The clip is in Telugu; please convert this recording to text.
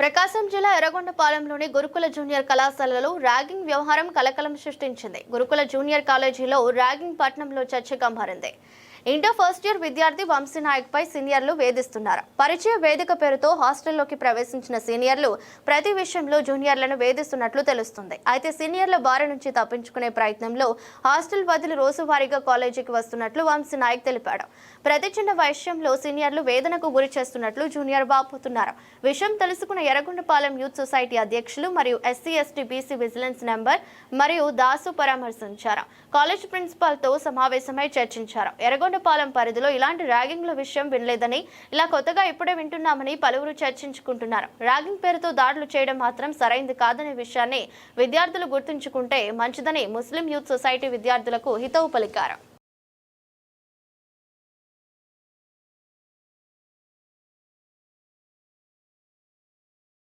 ప్రకాశం జిల్లా ఎర్రగొండపాలెంలోని గురుకుల జూనియర్ కళాశాలలో ర్యాగింగ్ వ్యవహారం కలకలం సృష్టించింది. గురుకుల జూనియర్ కాలేజీలో ర్యాగింగ్ పట్నంలో చర్చగా మారింది. ఇంటర్ ఫస్ట్ ఇయర్ విద్యార్థి వంశీనాయక్ పై సీనియర్లు వేధిస్తున్నారు. పరిచయ వేదిక పేరుతో హాస్టల్లోకి ప్రవేశించిన సీనియర్లు ప్రతి విషయంలో జూనియర్లను వేధిస్తున్నట్లు తెలుస్తుంది. అయితే సీనియర్ల బారి నుంచి తప్పించుకునే ప్రయత్నంలో హాస్టల్ వదిలి రోజువారీగా కాలేజీకి వస్తున్నట్లు వంశీనాయక్ తెలిపాడు. ప్రతి చిన్న విషయంలో సీనియర్లు వేదనకు గురి చేస్తున్నట్లు జూనియర్ బాపుతున్నారు విషయం తెలుసుకున్న ఎర్రగొండపాలెం యూత్ సొసైటీ అధ్యక్షులు మరియు SC ST BC vigilance number మరియు దాసు పరామర్శించారు. కాలేజ్ ప్రిన్సిపాల్తో సమావేశమై చర్చించారు. ఎర్రగొండపాలెం పరిధిలో ఇలాంటి ర్యాగింగ్ల విషయం వినలేదని ఇలా కొత్తగా ఇప్పుడే వింటున్నామని పలువురు చర్చించుకుంటున్నారు. ర్యాగింగ్ పేరుతో దాడులు చేయడం మాత్రం సరైంది కాదనే విషయాన్ని విద్యార్థులు గుర్తుంచుకుంటే మంచిదని ముస్లిం యూత్ సొసైటీ విద్యార్థులకు హితవు పలికారు.